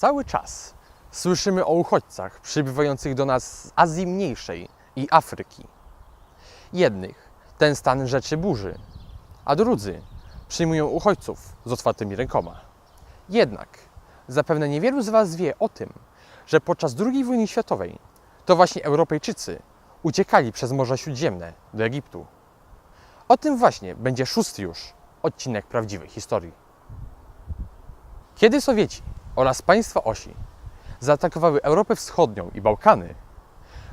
Cały czas słyszymy o uchodźcach przybywających do nas z Azji Mniejszej i Afryki. Jednych ten stan rzeczy burzy, a drudzy przyjmują uchodźców z otwartymi rękoma. Jednak zapewne niewielu z Was wie o tym, że podczas II wojny światowej to właśnie Europejczycy uciekali przez Morze Śródziemne do Egiptu. O tym właśnie będzie szósty już odcinek prawdziwej historii. Kiedy Sowieci oraz państwa osi zaatakowały Europę Wschodnią i Bałkany,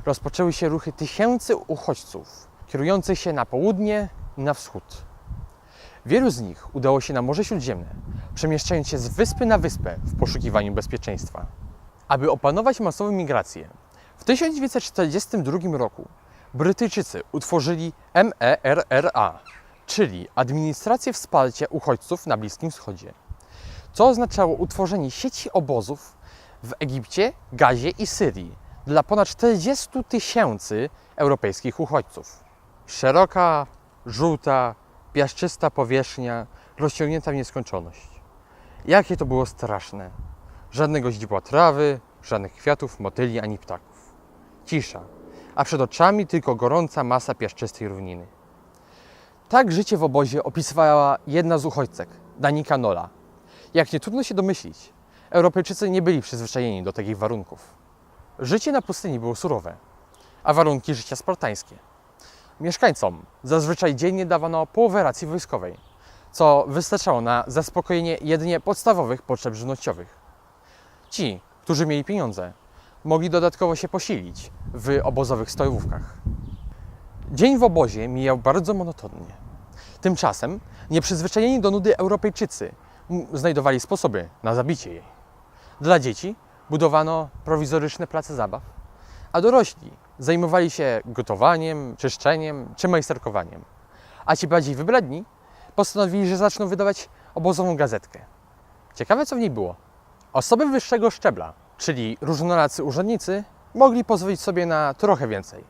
rozpoczęły się ruchy tysięcy uchodźców kierujących się na południe i na wschód. Wielu z nich udało się na Morze Śródziemne, przemieszczając się z wyspy na wyspę w poszukiwaniu bezpieczeństwa. Aby opanować masową migrację, w 1942 roku Brytyjczycy utworzyli MERRA, czyli Administrację Wsparcia Uchodźców na Bliskim Wschodzie, co oznaczało utworzenie sieci obozów w Egipcie, Gazie i Syrii dla ponad 40 tysięcy europejskich uchodźców. Szeroka, żółta, piaszczysta powierzchnia rozciągnięta w nieskończoność. Jakie to było straszne. Żadnego źdźbła trawy, żadnych kwiatów, motyli ani ptaków. Cisza, a przed oczami tylko gorąca masa piaszczystej równiny. Tak życie w obozie opisywała jedna z uchodźcek, Danika Nola. Jak nie trudno się domyślić, Europejczycy nie byli przyzwyczajeni do takich warunków. Życie na pustyni było surowe, a warunki życia spartańskie. Mieszkańcom zazwyczaj dziennie dawano połowę racji wojskowej, co wystarczało na zaspokojenie jedynie podstawowych potrzeb żywnościowych. Ci, którzy mieli pieniądze, mogli dodatkowo się posilić w obozowych stojówkach. Dzień w obozie mijał bardzo monotonnie. Tymczasem nieprzyzwyczajeni do nudy Europejczycy znajdowali sposoby na zabicie jej. Dla dzieci budowano prowizoryczne place zabaw, a dorośli zajmowali się gotowaniem, czyszczeniem czy majsterkowaniem. A ci bardziej wybredni postanowili, że zaczną wydawać obozową gazetkę. Ciekawe, co w niej było. Osoby wyższego szczebla, czyli różnoracy urzędnicy, mogli pozwolić sobie na trochę więcej.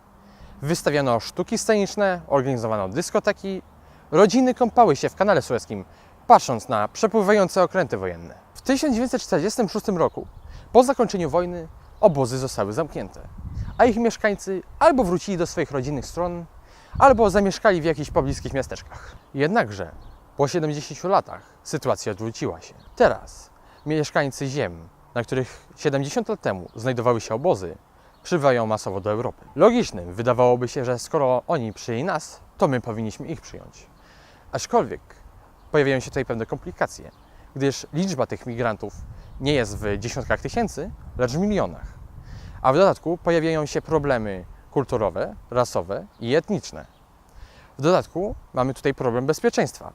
Wystawiano sztuki sceniczne, organizowano dyskoteki, rodziny kąpały się w kanale sueskim, patrząc na przepływające okręty wojenne. W 1946 roku, po zakończeniu wojny, obozy zostały zamknięte, a ich mieszkańcy albo wrócili do swoich rodzinnych stron, albo zamieszkali w jakichś pobliskich miasteczkach. Jednakże po 70 latach sytuacja odwróciła się. Teraz mieszkańcy ziem, na których 70 lat temu znajdowały się obozy, przybywają masowo do Europy. Logicznym wydawałoby się, że skoro oni przyjęli nas, to my powinniśmy ich przyjąć. Aczkolwiek pojawiają się tutaj pewne komplikacje, gdyż liczba tych migrantów nie jest w dziesiątkach tysięcy, lecz w milionach. A w dodatku pojawiają się problemy kulturowe, rasowe i etniczne. W dodatku mamy tutaj problem bezpieczeństwa.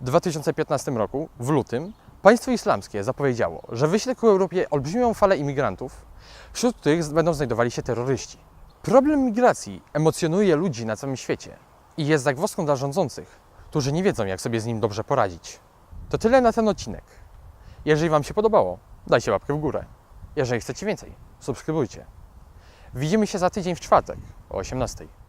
W 2015 roku, w lutym, państwo islamskie zapowiedziało, że wyśle ku Europie olbrzymią falę imigrantów, wśród których będą znajdowali się terroryści. Problem migracji emocjonuje ludzi na całym świecie i jest zagwozdką dla rządzących, którzy nie wiedzą, jak sobie z nim dobrze poradzić. To tyle na ten odcinek. Jeżeli Wam się podobało, dajcie łapkę w górę. Jeżeli chcecie więcej, subskrybujcie. Widzimy się za tydzień w czwartek o 18:00.